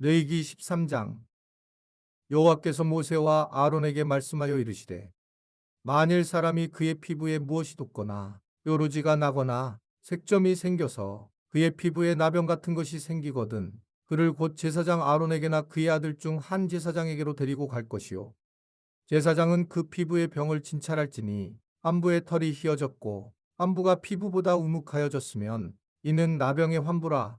레이기 13장. 여호와께서 모세와 아론에게 말씀하여 이르시되 만일 사람이 그의 피부에 무엇이 돋거나 뾰루지가 나거나 색점이 생겨서 그의 피부에 나병 같은 것이 생기거든 그를 곧 제사장 아론에게나 그의 아들 중 한 제사장에게로 데리고 갈 것이요. 제사장은 그 피부의 병을 진찰할지니 안부의 털이 휘어졌고 안부가 피부보다 우묵하여졌으면 이는 나병의 환부라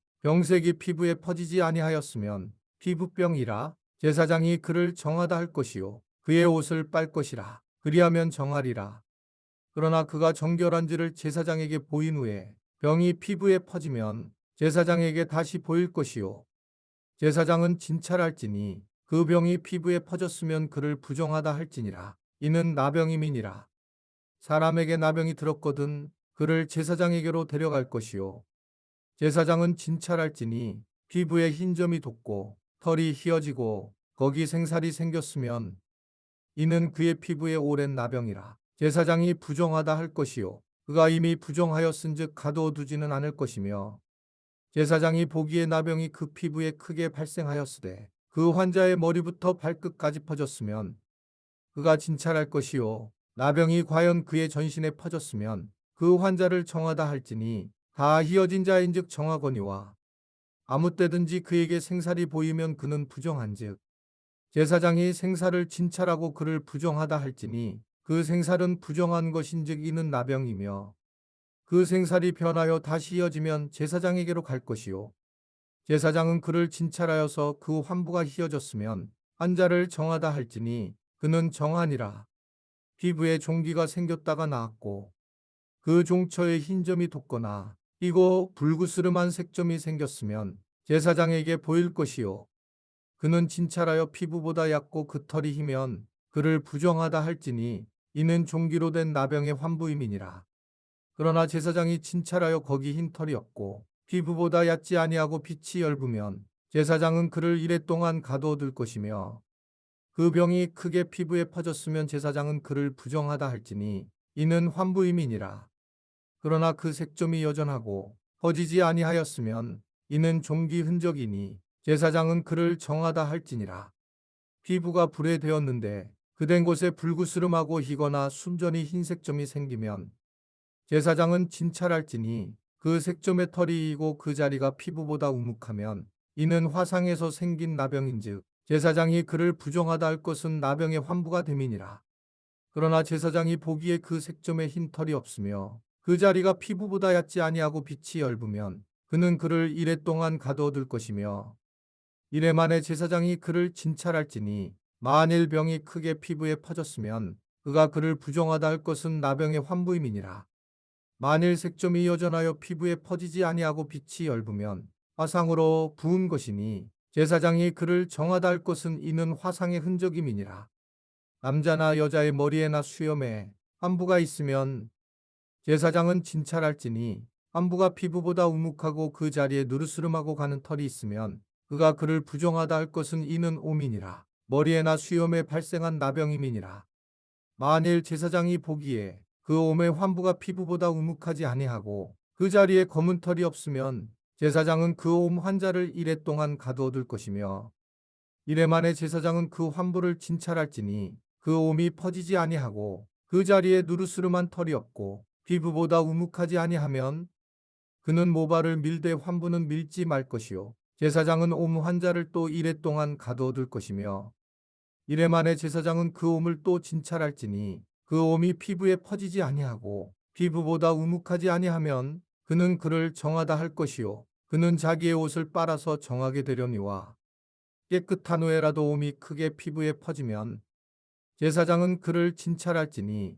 병색이 피부에 퍼지지 아니하였으면 피부병이라 제사장이 그를 정하다 할 것이요. 그의 옷을 빨 것이라. 그리하면 정하리라. 그러나 그가 정결한지를 제사장에게 보인 후에 병이 피부에 퍼지면 제사장에게 다시 보일 것이요. 제사장은 진찰할지니 그 병이 피부에 퍼졌으면 그를 부정하다 할지니라. 이는 나병임이니라. 사람에게 나병이 들었거든 그를 제사장에게로 데려갈 것이요 제사장은 진찰할지니 피부에 흰 점이 돋고 털이 휘어지고 거기 생살이 생겼으면 이는 그의 피부에 오랜 나병이라. 제사장이 부정하다 할 것이요. 그가 이미 부정하였은즉 가둬두지는 않을 것이며 제사장이 보기에 나병이 그 피부에 크게 발생하였으되 그 환자의 머리부터 발끝까지 퍼졌으면 그가 진찰할 것이요. 나병이 과연 그의 전신에 퍼졌으면 그 환자를 정하다 할지니 다 희어진 자인즉 정하거니와 아무 때든지 그에게 생살이 보이면 그는 부정한즉 제사장이 생살을 진찰하고 그를 부정하다 할지니 그 생살은 부정한 것인즉 이는 나병이며 그 생살이 변하여 다시 이어지면 제사장에게로 갈 것이요. 제사장은 그를 진찰하여서 그 환부가 희어졌으면 환자를 정하다 할지니 그는 정하니라. 피부에 종기가 생겼다가 나았고 그 종처에 흰 점이 돋거나 이고 불구스름한 색점이 생겼으면 제사장에게 보일 것이요 그는 진찰하여 피부보다 얕고 그 털이 희면 그를 부정하다 할지니 이는 종기로 된 나병의 환부임이니라. 그러나 제사장이 진찰하여 거기 흰 털이 없고 피부보다 얕지 아니하고 빛이 엷으면 제사장은 그를 이래 동안 가둬둘 것이며 그 병이 크게 피부에 퍼졌으면 제사장은 그를 부정하다 할지니 이는 환부임이니라. 그러나 그 색점이 여전하고 퍼지지 아니하였으면 이는 종기 흔적이니 제사장은 그를 정하다 할지니라. 피부가 불에 되었는데 그된 곳에 불구스름하고 희거나 순전히 흰색 점이 생기면 제사장은 진찰할지니 그 색점의 털이 이고 그 자리가 피부보다 우묵하면 이는 화상에서 생긴 나병인즉 제사장이 그를 부정하다 할 것은 나병의 환부가 됨이니라. 그러나 제사장이 보기에 그 색점에 흰 털이 없으며 그 자리가 피부보다 얕지 아니하고 빛이 엷으면 그는 그를 이래 동안 가둬둘 것이며 이래 만에 제사장이 그를 진찰할지니 만일 병이 크게 피부에 퍼졌으면 그가 그를 부정하다 할 것은 나병의 환부임이니라. 만일 색점이 여전하여 피부에 퍼지지 아니하고 빛이 엷으면 화상으로 부은 것이니 제사장이 그를 정하다 할 것은 이는 화상의 흔적임이니라. 남자나 여자의 머리에나 수염에 환부가 있으면 제사장은 진찰할지니 환부가 피부보다 우묵하고 그 자리에 누르스름하고 가는 털이 있으면 그가 그를 부정하다 할 것은 이는 오민이라. 머리에나 수염에 발생한 나병임이니라. 만일 제사장이 보기에 그 옴의 환부가 피부보다 우묵하지 아니하고 그 자리에 검은 털이 없으면 제사장은 그 옴 환자를 이래 동안 가두어둘 것이며 이래 만에 제사장은 그 환부를 진찰할지니 그 옴이 퍼지지 아니하고 그 자리에 누르스름한 털이 없고 피부보다 우묵하지 아니하면 그는 모발을 밀되 환부는 밀지 말 것이요. 제사장은 옴 환자를 또 이래 동안 가두어둘 것이며 이래 만에 제사장은 그 옴을 또 진찰할지니 그 옴이 피부에 퍼지지 아니하고 피부보다 우묵하지 아니하면 그는 그를 정하다 할 것이요. 그는 자기의 옷을 빨아서 정하게 되려니와 깨끗한 후에라도 옴이 크게 피부에 퍼지면 제사장은 그를 진찰할지니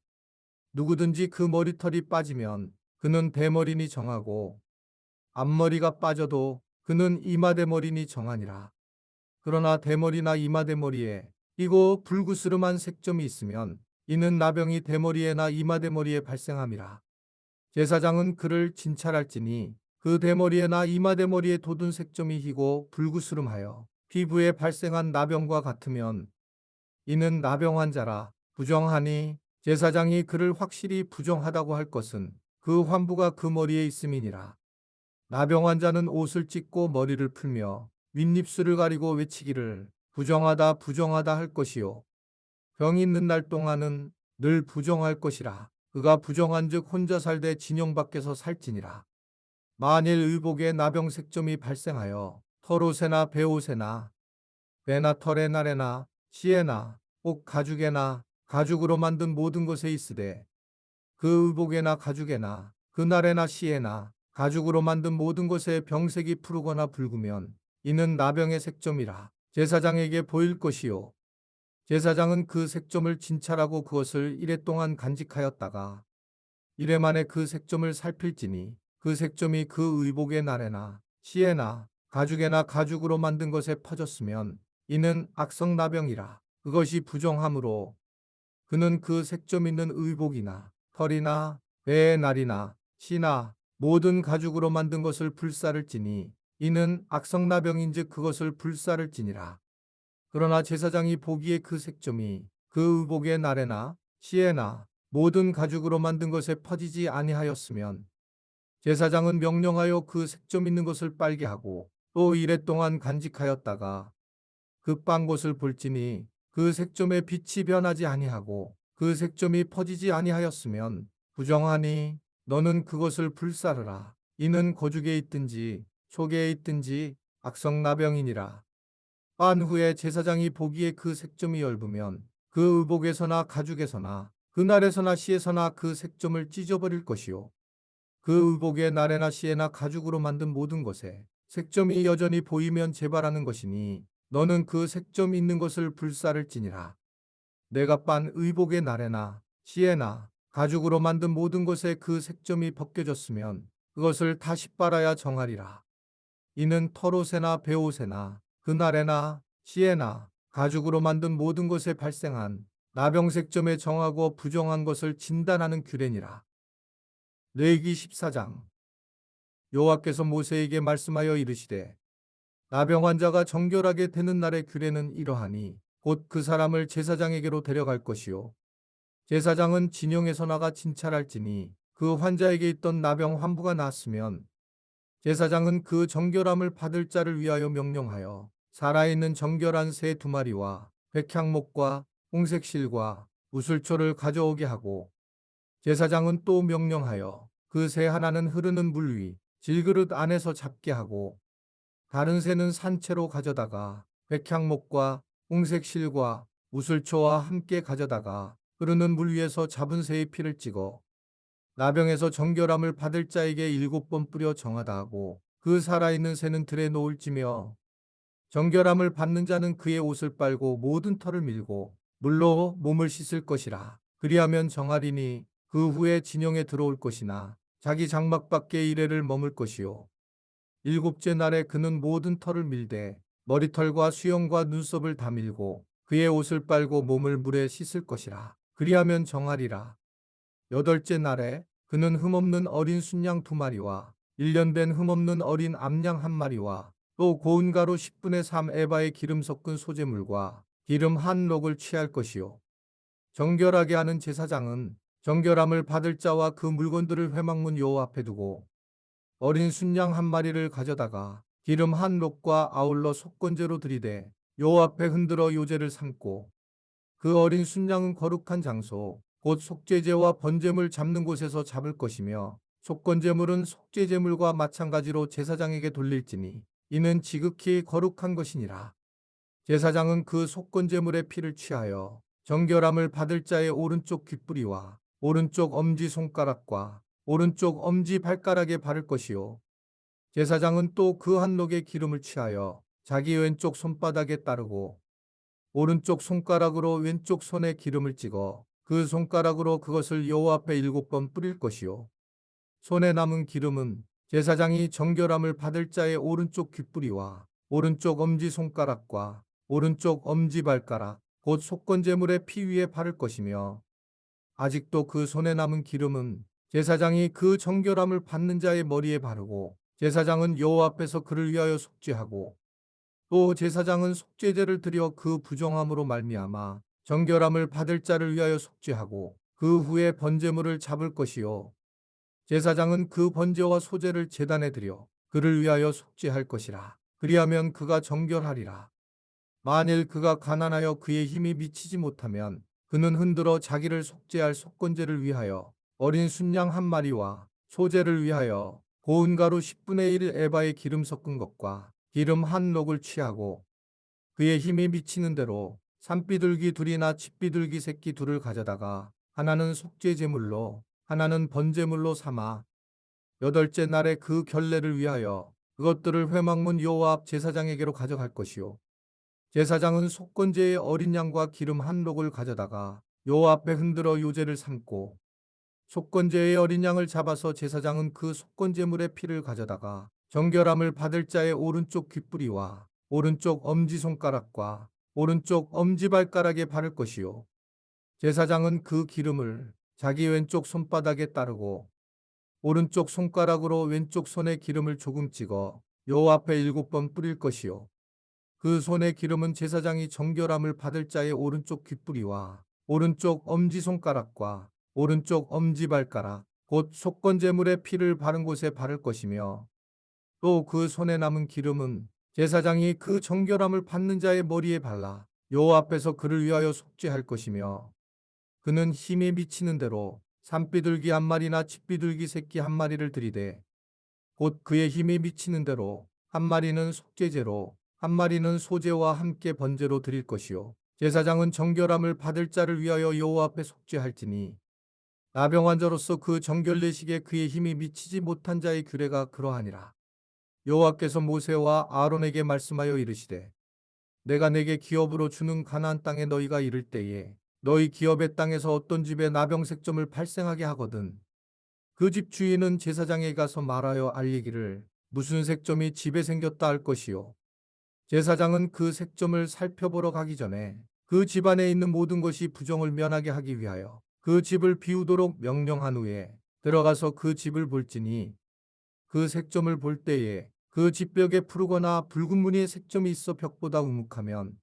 누구든지 그 머리털이 빠지면 그는 대머리니 정하고 앞머리가 빠져도 그는 이마대머리니 정하니라. 그러나 대머리나 이마대머리에 이고 불구스름한 색점이 있으면 이는 나병이 대머리에나 이마대머리에 발생함이라. 제사장은 그를 진찰할지니 그 대머리에나 이마대머리에 돋은 색점이 희고 불구스름하여 피부에 발생한 나병과 같으면 이는 나병 환자라 부정하니 제사장이 그를 확실히 부정하다고 할 것은 그 환부가 그 머리에 있음이니라. 나병 환자는 옷을 찢고 머리를 풀며 윗입술을 가리고 외치기를 부정하다 부정하다 할 것이요. 병이 있는 날 동안은 늘 부정할 것이라. 그가 부정한 즉 혼자 살되 진영 밖에서 살지니라. 만일 의복에 나병 색점이 발생하여 털옷에나 배옷에나 배나 털의 날에나 씨에나 옥 가죽에나 가죽으로 만든 모든 것에 있으되 그 의복에나 가죽에나 그 날에나 씨에나 가죽으로 만든 모든 것에 병색이 푸르거나 붉으면 이는 나병의 색점이라 제사장에게 보일 것이요. 제사장은 그 색점을 진찰하고 그것을 이래 동안 간직하였다가 이래 만에 그 색점을 살필지니 그 색점이 그 의복의 날에나 씨에나 가죽에나 가죽으로 만든 것에 퍼졌으면 이는 악성 나병이라 그것이 부정함으로 그는 그 색점 있는 의복이나 털이나 배의 날이나 씨나 모든 가죽으로 만든 것을 불사를지니 이는 악성나병인즉 그것을 불사를지니라. 그러나 제사장이 보기에 그 색점이 그 의복의 날에나 씨에나 모든 가죽으로 만든 것에 퍼지지 아니하였으면 제사장은 명령하여 그 색점 있는 것을 빨게 하고 또 이래 동안 간직하였다가 그빤 곳을 볼지니 그 색점의 빛이 변하지 아니하고 그 색점이 퍼지지 아니하였으면 부정하니 너는 그것을 불사르라. 이는 거죽에 있든지 속에 있든지 악성나병이니라. 빤 후에 제사장이 보기에 그 색점이 엷으면 그 의복에서나 가죽에서나 그날에서나 시에서나 그 색점을 찢어버릴 것이요. 그 의복의 날에나 시에나 가죽으로 만든 모든 것에 색점이 여전히 보이면 재발하는 것이니 너는 그 색점 있는 것을 불사를지니라. 내가 빤 의복의 날에나 시에나 가죽으로 만든 모든 것에 그 색점이 벗겨졌으면 그것을 다시 빨아야 정하리라. 이는 털옷에나 배옷에나 그날에나 시에나 가죽으로 만든 모든 것에 발생한 나병색점에 정하고 부정한 것을 진단하는 규례니라. 레기 14장 여호와께서 모세에게 말씀하여 이르시되 나병 환자가 정결하게 되는 날의 규례는 이러하니 곧 그 사람을 제사장에게로 데려갈 것이요. 제사장은 진영에서 나가 진찰할지니 그 환자에게 있던 나병 환부가 났으면 제사장은 그 정결함을 받을 자를 위하여 명령하여 살아있는 정결한 새 두 마리와 백향목과 홍색실과 우슬초를 가져오게 하고 제사장은 또 명령하여 그 새 하나는 흐르는 물 위 질그릇 안에서 잡게 하고 다른 새는 산채로 가져다가 백향목과 홍색실과 우슬초와 함께 가져다가 흐르는 물 위에서 잡은 새의 피를 찍어 나병에서 정결함을 받을 자에게 일곱 번 뿌려 정하다 하고 그 살아있는 새는 들에 놓을지며 정결함을 받는 자는 그의 옷을 빨고 모든 털을 밀고 물로 몸을 씻을 것이라. 그리하면 정하리니 그 후에 진영에 들어올 것이나 자기 장막 밖에 이래를 머물 것이요. 일곱째 날에 그는 모든 털을 밀되 머리털과 수염과 눈썹을 다 밀고 그의 옷을 빨고 몸을 물에 씻을 것이라. 그리하면 정하리라. 여덟째 날에 그는 흠없는 어린 순양 두 마리와 1년 된 흠없는 어린 암양 한 마리와 또 고운 가루 10분의 3 에바의 기름 섞은 소재물과 기름 한 록을 취할 것이요. 정결하게 하는 제사장은 정결함을 받을 자와 그 물건들을 회막문 여호 앞에 두고 어린 순양 한 마리를 가져다가 기름 한 록과 아울러 속건제로 들이대 여호 앞에 흔들어 요제를 삼고 그 어린 순양은 거룩한 장소 곧 속죄제와 번제물 잡는 곳에서 잡을 것이며 속건제물은 속죄제물과 마찬가지로 제사장에게 돌릴지니 이는 지극히 거룩한 것이니라. 제사장은 그 속건제물의 피를 취하여 정결함을 받을 자의 오른쪽 귓뿌리와 오른쪽 엄지 손가락과 오른쪽 엄지 발가락에 바를 것이요. 제사장은 또 그 한록의 기름을 취하여 자기 왼쪽 손바닥에 따르고 오른쪽 손가락으로 왼쪽 손에 기름을 찍어 그 손가락으로 그것을 여호와 앞에 일곱 번 뿌릴 것이요. 손에 남은 기름은 제사장이 정결함을 받을 자의 오른쪽 귓뿌리와 오른쪽 엄지 손가락과 오른쪽 엄지 발가락 곧 속건제물의 피 위에 바를 것이며 아직도 그 손에 남은 기름은 제사장이 그 정결함을 받는 자의 머리에 바르고 제사장은 여호와 앞에서 그를 위하여 속죄하고 또 제사장은 속죄제를 드려 그 부정함으로 말미암아 정결함을 받을 자를 위하여 속죄하고 그 후에 번제물을 잡을 것이요. 제사장은 그 번제와 소제를 제단에 드려 그를 위하여 속죄할 것이라. 그리하면 그가 정결하리라. 만일 그가 가난하여 그의 힘이 미치지 못하면 그는 흔들어 자기를 속죄할 속건제를 위하여 어린 순양 한 마리와 소제를 위하여 고운 가루 10분의 1 에바의 기름 섞은 것과 기름 한 녹을 취하고 그의 힘이 미치는 대로 산비둘기 둘이나 집비둘기 새끼 둘을 가져다가 하나는 속죄 제물로 하나는 번제물로 삼아 여덟째 날에 그 결례를 위하여 그것들을 회막문 앞 제사장에게로 가져갈 것이요. 제사장은 속건제의 어린 양과 기름 한 록을 가져다가 앞에 흔들어 요제를 삼고 속건제의 어린 양을 잡아서 제사장은 그 속건제물의 피를 가져다가 정결함을 받을 자의 오른쪽 귓뿌리와 오른쪽 엄지손가락과 오른쪽 엄지발가락에 바를 것이요. 제사장은 그 기름을 자기 왼쪽 손바닥에 따르고 오른쪽 손가락으로 왼쪽 손에 기름을 조금 찍어 여호와 앞에 일곱 번 뿌릴 것이요. 그 손의 기름은 제사장이 정결함을 받을 자의 오른쪽 귓뿌리와 오른쪽 엄지손가락과 오른쪽 엄지발가락 곧 속건제물의 피를 바른 곳에 바를 것이며 또 그 손에 남은 기름은 제사장이 그 정결함을 받는 자의 머리에 발라 여호와 앞에서 그를 위하여 속죄할 것이며 그는 힘에 미치는 대로 산비둘기 한 마리나 집비둘기 새끼 한 마리를 들이되 곧 그의 힘에 미치는 대로 한 마리는 속죄제로 한 마리는 소제와 함께 번제로 드릴 것이요. 제사장은 정결함을 받을 자를 위하여 여호와 앞에 속죄할지니 나병 환자로서 그 정결례식에 그의 힘이 미치지 못한 자의 규례가 그러하니라. 여호와께서 모세와 아론에게 말씀하여 이르시되 내가 내게 기업으로 주는 가나안 땅에 너희가 이를 때에 너희 기업의 땅에서 어떤 집에 나병 색점을 발생하게 하거든 그 집 주인은 제사장에 가서 말하여 알리기를 무슨 색점이 집에 생겼다 할 것이요? 제사장은 그 색점을 살펴보러 가기 전에 그 집안에 있는 모든 것이 부정을 면하게 하기 위하여 그 집을 비우도록 명령한 후에 들어가서 그 집을 볼지니 그 색점을 볼 때에 그 집벽에 푸르거나 붉은 무늬의 색점이 있어 벽보다 우묵하면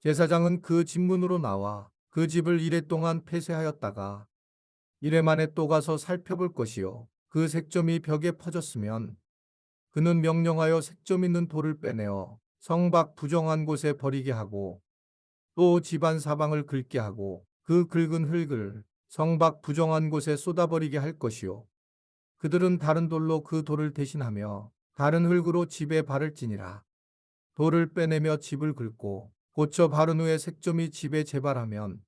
제사장은 그 집문으로 나와 그 집을 이래 동안 폐쇄하였다가 이래 만에 또 가서 살펴볼 것이요. 그 색점이 벽에 퍼졌으면 그는 명령하여 색점 있는 돌을 빼내어 성밖 부정한 곳에 버리게 하고 또 집안 사방을 긁게 하고 그 긁은 흙을 성밖 부정한 곳에 쏟아버리게 할 것이요. 그들은 다른 돌로 그 돌을 대신하며 다른 흙으로 집에 바를지니라. 돌을 빼내며 집을 긁고 고쳐 바른 후에 색점이 집에 재발하면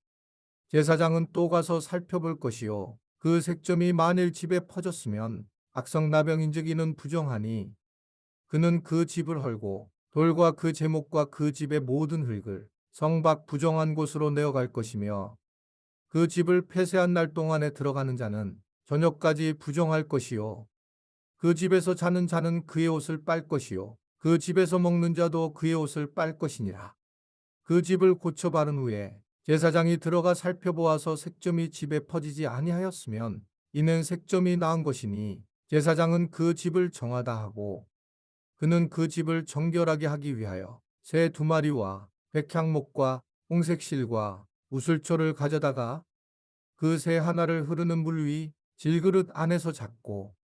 제사장은 또 가서 살펴볼 것이요. 그 색점이 만일 집에 퍼졌으면 악성 나병인즉 이는 부정하니 그는 그 집을 헐고 돌과 그 제목과 그 집의 모든 흙을 성밖 부정한 곳으로 내어갈 것이며 그 집을 폐쇄한 날 동안에 들어가는 자는 저녁까지 부정할 것이요. 그 집에서 자는 자는 그의 옷을 빨 것이요. 그 집에서 먹는 자도 그의 옷을 빨 것이니라. 그 집을 고쳐 바른 후에 제사장이 들어가 살펴보아서 색점이 집에 퍼지지 아니하였으면 이는 색점이 나은 것이니 제사장은 그 집을 정하다 하고 그는 그 집을 정결하게 하기 위하여 새 두 마리와 백향목과 홍색실과 우슬초를 가져다가 그 새 하나를 흐르는 물 위 질그릇 안에서 잡고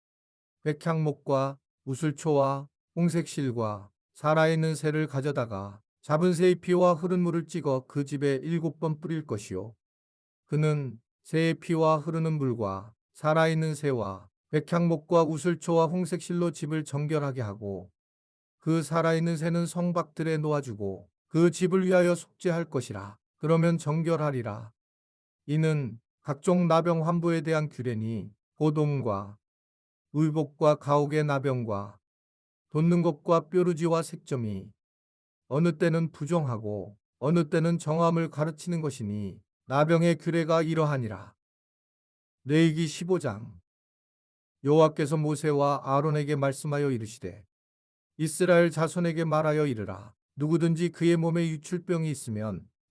백향목과 우슬초와 홍색실과 살아있는 새를 가져다가 잡은 새의 피와 흐른 물을 찍어 그 집에 일곱 번 뿌릴 것이요. 그는 새의 피와 흐르는 물과 살아있는 새와 백향목과 우슬초와 홍색실로 집을 정결하게 하고 그 살아있는 새는 성박들에 놓아주고 그 집을 위하여 속죄할 것이라. 그러면 정결하리라. 이는 각종 나병 환부에 대한 규례니 고동과 의복과 가옥의 나병과 돋는 것과 뾰루지와 색점이 어느 때는 부정하고 어느 때는 정함을 가르치는 것이니 나병의 규례가 이러하니라. 레이기 15장 여호와께서 모세와 아론에게 말씀하여 이르시되 이스라엘 자손에게 말하여 이르라 누구든지 그의 몸에 유출병이 있으면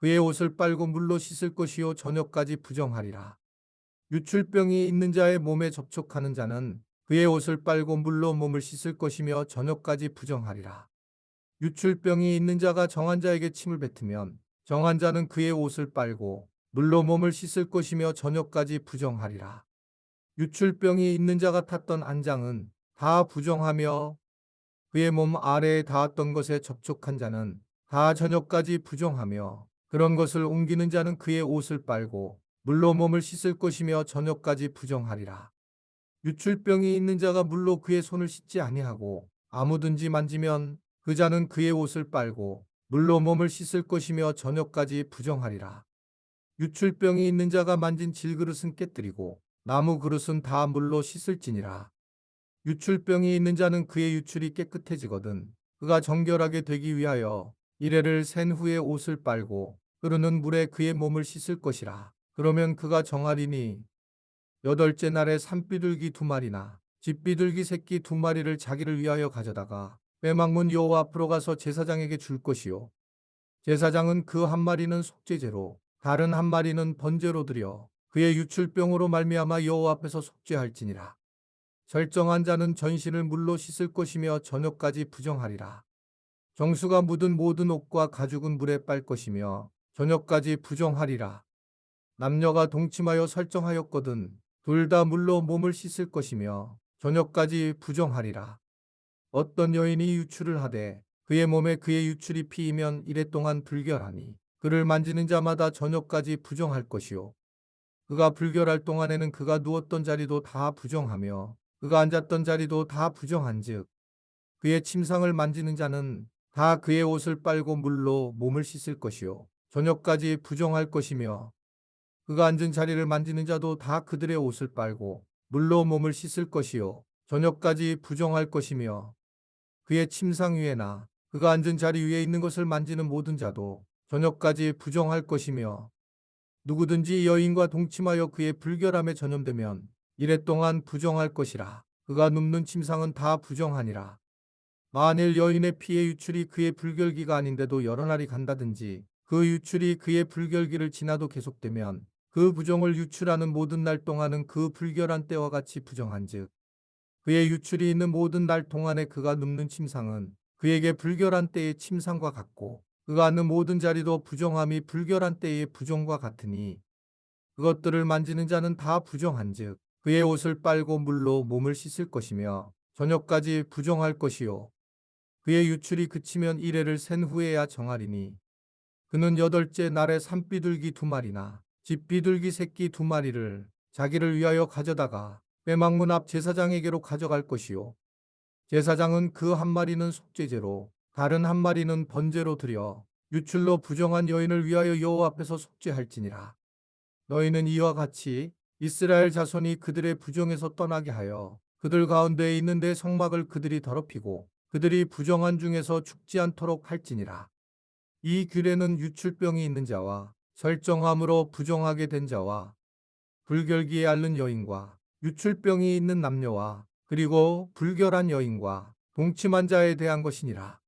그의 옷을 빨고 물로 씻을 것이요 저녁까지 부정하리라. 유출병이 있는 자의 몸에 접촉하는 자는 그의 옷을 빨고 물로 몸을 씻을 것이며 저녁까지 부정하리라. 유출병이 있는 자가 정한 자에게 침을 뱉으면 정한 자는 그의 옷을 빨고 물로 몸을 씻을 것이며 저녁까지 부정하리라. 유출병이 있는 자가 탔던 안장은 다 부정하며 그의 몸 아래에 닿았던 것에 접촉한 자는 다 저녁까지 부정하며 그런 것을 옮기는 자는 그의 옷을 빨고 물로 몸을 씻을 것이며 저녁까지 부정하리라. 유출병이 있는 자가 물로 그의 손을 씻지 아니하고 아무든지 만지면 그 자는 그의 옷을 빨고 물로 몸을 씻을 것이며 저녁까지 부정하리라. 유출병이 있는 자가 만진 질그릇은 깨뜨리고 나무 그릇은 다 물로 씻을지니라. 유출병이 있는 자는 그의 유출이 깨끗해지거든 그가 정결하게 되기 위하여 이래를 센 후에 옷을 빨고 흐르는 물에 그의 몸을 씻을 것이라. 그러면 그가 정하리니 여덟째 날에 산비둘기 두 마리나 집비둘기 새끼 두 마리를 자기를 위하여 가져다가 빼망문 여호와 앞으로 가서 제사장에게 줄 것이요. 제사장은 그 한 마리는 속죄제로 다른 한 마리는 번제로 드려 그의 유출병으로 말미암아 여호와 앞에서 속죄할지니라. 절정한 자는 전신을 물로 씻을 것이며 저녁까지 부정하리라. 정수가 묻은 모든 옷과 가죽은 물에 빨 것이며 저녁까지 부정하리라. 남녀가 동침하여 설정하였거든 둘 다 물로 몸을 씻을 것이며 저녁까지 부정하리라. 어떤 여인이 유출을 하되 그의 몸에 그의 유출이 피이면 이래 동안 불결하니 그를 만지는 자마다 저녁까지 부정할 것이요. 그가 불결할 동안에는 그가 누웠던 자리도 다 부정하며 그가 앉았던 자리도 다 부정한즉 그의 침상을 만지는 자는 다 그의 옷을 빨고 물로 몸을 씻을 것이요 저녁까지 부정할 것이며 그가 앉은 자리를 만지는 자도 다 그들의 옷을 빨고 물로 몸을 씻을 것이요 저녁까지 부정할 것이며 그의 침상 위에나 그가 앉은 자리 위에 있는 것을 만지는 모든 자도 저녁까지 부정할 것이며 누구든지 여인과 동침하여 그의 불결함에 전염되면 이래 동안 부정할 것이라. 그가 눕는 침상은 다 부정하니라. 만일 여인의 피의 유출이 그의 불결기가 아닌데도 여러 날이 간다든지 그 유출이 그의 불결기를 지나도 계속되면 그 부정을 유출하는 모든 날 동안은 그 불결한 때와 같이 부정한즉 그의 유출이 있는 모든 날 동안에 그가 눕는 침상은 그에게 불결한 때의 침상과 같고 그가 앉는 모든 자리도 부정함이 불결한 때의 부정과 같으니 그것들을 만지는 자는 다 부정한즉 그의 옷을 빨고 물로 몸을 씻을 것이며 저녁까지 부정할 것이요 그의 유출이 그치면 이래를 센 후에야 정하리니. 그는 여덟째 날에 산비둘기 두 마리나 집비둘기 새끼 두 마리를 자기를 위하여 가져다가 빼망문 앞 제사장에게로 가져갈 것이요. 제사장은 그 한 마리는 속죄제로 다른 한 마리는 번제로 드려 유출로 부정한 여인을 위하여 여호와 앞에서 속죄할지니라. 너희는 이와 같이 이스라엘 자손이 그들의 부정에서 떠나게 하여 그들 가운데에 있는 내 성막을 그들이 더럽히고 그들이 부정한 중에서 죽지 않도록 할지니라. 이 규례는 유출병이 있는 자와 설정함으로 부정하게 된 자와 불결기에 앓는 여인과 유출병이 있는 남녀와 그리고 불결한 여인과 동침한 자에 대한 것이니라.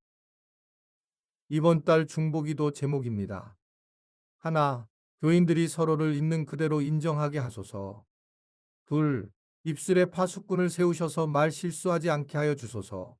이번 달 중보기도 제목입니다. 하나, 교인들이 서로를 있는 그대로 인정하게 하소서. 둘, 입술에 파수꾼을 세우셔서 말 실수하지 않게 하여 주소서.